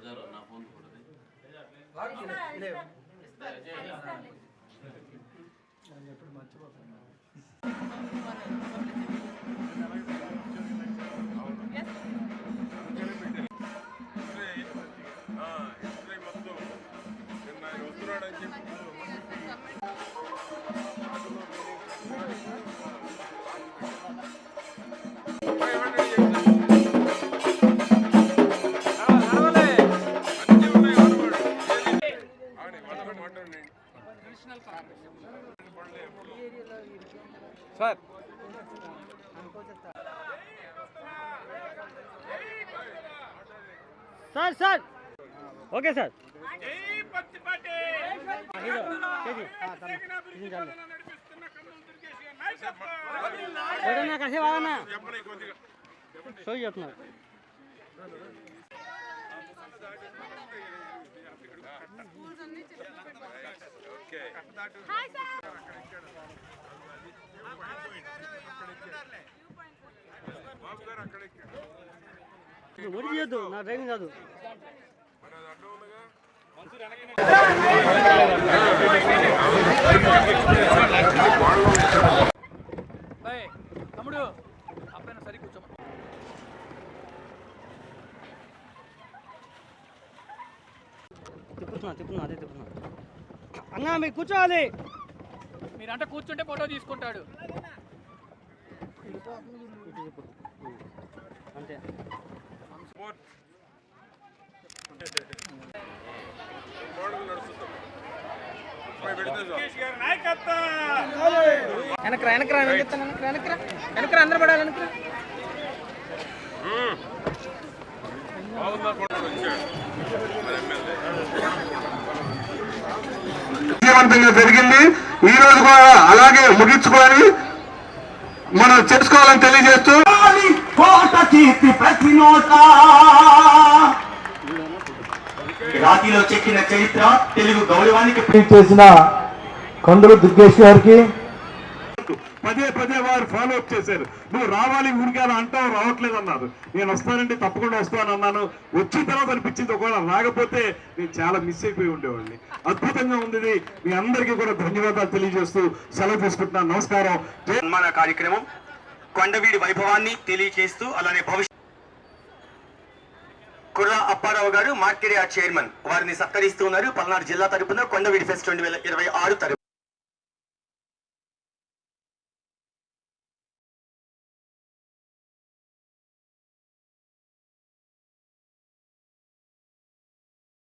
ధ్రువంతై నా ఫోన్ కూడా sir. Sir sir. Okay sir. ఎవరన్నా ఒడి చేయొద్దు నా డ్రైవింగ్ కాదు తమ్ముడు అబ్బాయిని సరి కూర్చోమని తిప్పుతున్నా తిప్పుతున్నా అదే తిప్పుతున్నా. అన్నా మీరు కూర్చోవాలి. మీరంటే కూర్చుంటే ఫోటో తీసుకుంటాడు. అంతే వెనకరా వెనకరా వెనకరా వెనకరా వెనకరా అందరూ పడాలి వెనకరా విజయవంతంగా జరిగింది ఈ రోజు కూడా అలాగే ముగించుకొని మనం చేసుకోవాలని తెలియజేస్తూ ప్రతి నోట రాతిలో చెక్కిన చరిత్ర తెలుగు గౌరవానికి చేసిన కొండలు దుర్గేష్ గారికి పదే పదే వారు ఫాలో అప్ చేశారు. నువ్వు రావాలి ఊరికే అలా అంటావు రావట్లేదు అన్నారు నేను వస్తానంటే తప్పకుండా వస్తాను అన్నాను. వచ్చిన తర్వాత అనిపించింది ఒకవేళ రాకపోతే నేను చాలా మిస్ అయిపోయి ఉండేవాడిని. అద్భుతంగా ఉంది మీ అందరికీ కూడా ధన్యవాదాలు తెలియజేస్తూ సెలవు తీసుకుంటున్నాను నమస్కారం. సన్మాన కార్యక్రమం కొండవీడి వైభవాన్ని తెలియజేస్తూ అలానే భవిష్యత్ కుర్రా అప్పారావు గారు మార్కెట్ చైర్మన్. వారిని సత్కరిస్తూ ఉన్నారు పల్నాడు జిల్లా తరపున కొండవీడి ఫెస్ట్ రెండు వేల ఇరవై ఆరు తరపు